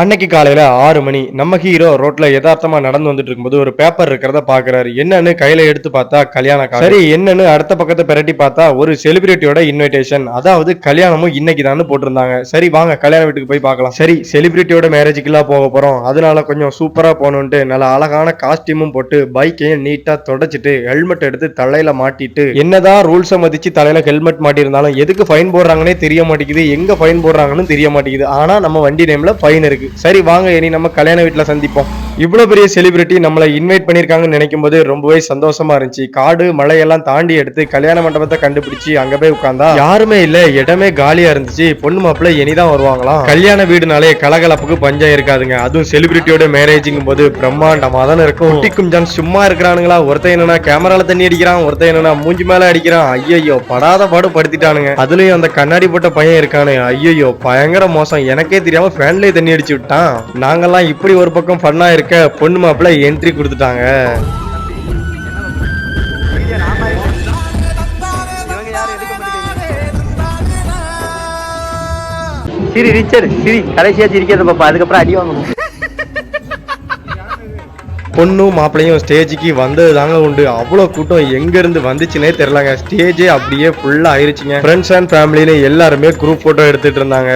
அன்னைக்கு காலையில ஆறு மணி நம்ம ஹீரோ ரோட்ல யதார்த்தமா நடந்து வந்துட்டு இருக்கும்போது ஒரு பேப்பர் இருக்கிறத பாக்குறாரு என்னன்னு கையில எடுத்து பார்த்தா கல்யாண. சரி. என்னன்னு அடுத்த பக்கத்தை பிரட்டி பார்த்தா ஒரு செலிபிரிட்டியோட இன்விடேஷன் அதாவது கல்யாணமும் இன்னைக்கு தான் போட்டிருந்தாங்க. சரி வாங்க கல்யாண வீட்டுக்கு போய் பார்க்கலாம். சரி செலிபிரிட்டியோட மேரேஜுக்குலாம் போக போறோம். அதனால கொஞ்சம் சூப்பரா போகணுன்ட்டு நல்ல அழகான காஸ்டியூமும் போட்டு பைக்கையும் நீட்டா தொடச்சிட்டு ஹெல்மெட் எடுத்து தலையில மாட்டிட்டு என்னதான் ரூல்ஸை மதிச்சு தலையில ஹெல்மெட் மாட்டியிருந்தாலும் எதுக்கு ஃபைன் போடுறாங்கன்னே தெரிய மாட்டேங்குது. எங்க ஃபைன் போடுறாங்கன்னு தெரிய மாட்டேங்குது. ஆனா நம்ம வண்டி நேம்ல ஃபைன் இருக்கு. சரி வாங்க இனி நம்ம கல்யாண வீட்டுல சந்திப்போம். இவ்வளோ பெரிய செலிபிரிட்டி நம்மளை இன்வைட் பண்ணிருக்காங்கன்னு நினைக்கும் போது ரொம்பவே சந்தோஷமா இருந்துச்சு. காடு மலையெல்லாம் தாண்டி எடுத்து கல்யாண மண்டபத்தை கண்டுபிடிச்சு அங்க போய் உட்காந்தா யாருமே இல்ல இடமே காலியா இருந்துச்சு. பொண்ணு மாப்பிள்ளை இனிதான் வருவாங்களாம். கல்யாண வீடுனாலே கலகலப்புக்கு பஞ்சம் இருக்காதுங்க. அதுவும் செலிபிரிட்டியோட மேரேஜிங்கும் போது பிரம்மாண்டமா தானே இருக்கும். குட்டிக்கும் ஜான் சும்மா இருக்கிறானுங்களா? ஒருத்தன் என்னன்னா கேமரால தண்ணி அடிக்கிறான் ஒருத்தன் என்னன்னா மூஞ்சி மேல அடிக்கிறான். ஐயோ படாத பாடு படுத்திட்டானுங்க. அதுலயும் அந்த கண்ணாடி போட்ட பையன் இருக்கானு. ஐயோ பயங்கர மோசம். எனக்கே தெரியாம ஃபேன்லயே தண்ணி அடிச்சு விட்டான். நாங்கெல்லாம் இப்படி ஒரு பக்கம் பண்ணா இருக்க பொண்ணு மாப்பிள்ள என்ட்ரி கொடுத்துட்டாங்க. சிரி ரிச்சர் சிரி கடைசியா சிரிக்கிறத பாப்பா அதுக்கப்புறம் அடி வாங்கணும். பொண்ணும் மாப்பிளையும் ஸ்டேஜுக்கு வந்தது தாங்க உண்டு. அவ்வளோ கூட்டம் எங்க இருந்து வந்துச்சுனே தெரியலங்க. ஸ்டேஜே அப்படியே ஃபுல்லா ஆயிருச்சுங்க. ஃப்ரெண்ட்ஸ் அண்ட் ஃபேமிலியில எல்லாருமே குரூப் போட்டோ எடுத்துட்டு இருந்தாங்க.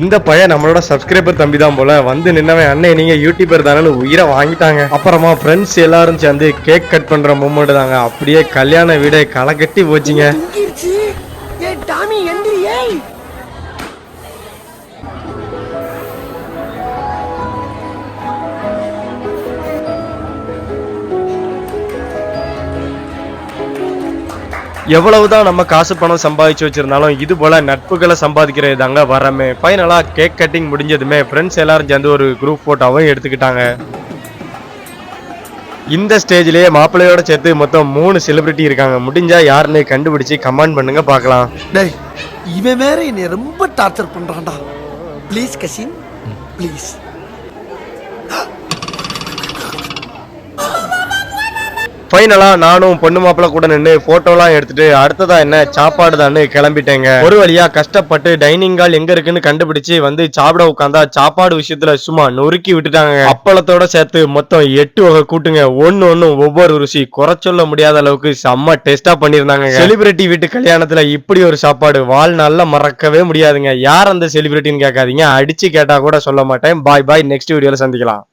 இந்த பையன் நம்மளோட சப்ஸ்கிரைபர் தம்பி தான் போல. வந்து நின்னவன் அண்ணன் நீங்க யூடியூபர் தானே உயிரை வாங்கிட்டாங்க. அப்புறமா ஃப்ரெண்ட்ஸ் எல்லாரும் சேர்ந்து கேக் கட் பண்ற மூமெண்ட் தாங்க. அப்படியே கல்யாண வீடே களை கட்டி போச்சுங்க. எவ்வளவுதான் நம்ம காசு பணம் சம்பாதிச்சு வச்சிருந்தாலும் இது போல நட்புகளை சம்பாதிக்கிறது தாங்க வரமே. ஃபைனலா கேக் கட்டிங் முடிஞ்சதுமே ஃப்ரெண்ட்ஸ் எல்லாரும் சேர்ந்து ஒரு குரூப் போட்டோவும் எடுத்துக்கிட்டாங்க. இந்த ஸ்டேஜ்லயே மாப்பிள்ளையோட சேர்த்து மொத்தம் மூணு செலிபிரிட்டி இருக்காங்க. முடிஞ்சா யாருன்னு கண்டுபிடிச்சு கமெண்ட் பண்ணுங்க பார்க்கலாம். டேய் இவன் வேற என்னை ரொம்ப டார்ச்சர் பண்றான்டா. ப்ளீஸ் கசின் ப்ளீஸ் ஃபைனலாக நானும் பொண்ணு மாப்பிள்ள கூட நின்று ஃபோட்டோலாம் எடுத்துட்டு அடுத்ததா என்ன சாப்பாடு தான் கிளம்பிட்டேங்க. ஒரு வழியா கஷ்டப்பட்டு டைனிங் ஹால் எங்கே இருக்குன்னு கண்டுபிடிச்சு வந்து சாப்பிட உட்காந்தா சாப்பாடு விஷயத்தில் சும்மா நொறுக்கி விட்டுட்டாங்க அப்பளத்தோட சேர்த்து மொத்தம் எட்டு வகை கூட்டுங்க. ஒன்று ஒன்றும் ஒவ்வொரு ருசி குறைச்சொல்ல முடியாத அளவுக்கு செம்ம டேஸ்ட்டாக பண்ணியிருந்தாங்க செலிபிரிட்டி வீட்டு கல்யாணத்தில் இப்படி ஒரு சாப்பாடு வாழ்நாளில் மறக்கவே முடியாதுங்க. யார் அந்த செலிபிரிட்டின்னு கேட்காதீங்க. அடிச்சு கேட்டால் கூட சொல்ல மாட்டேன். பாய் பாய் நெக்ஸ்ட் வீடியோவில் சந்திக்கலாம்.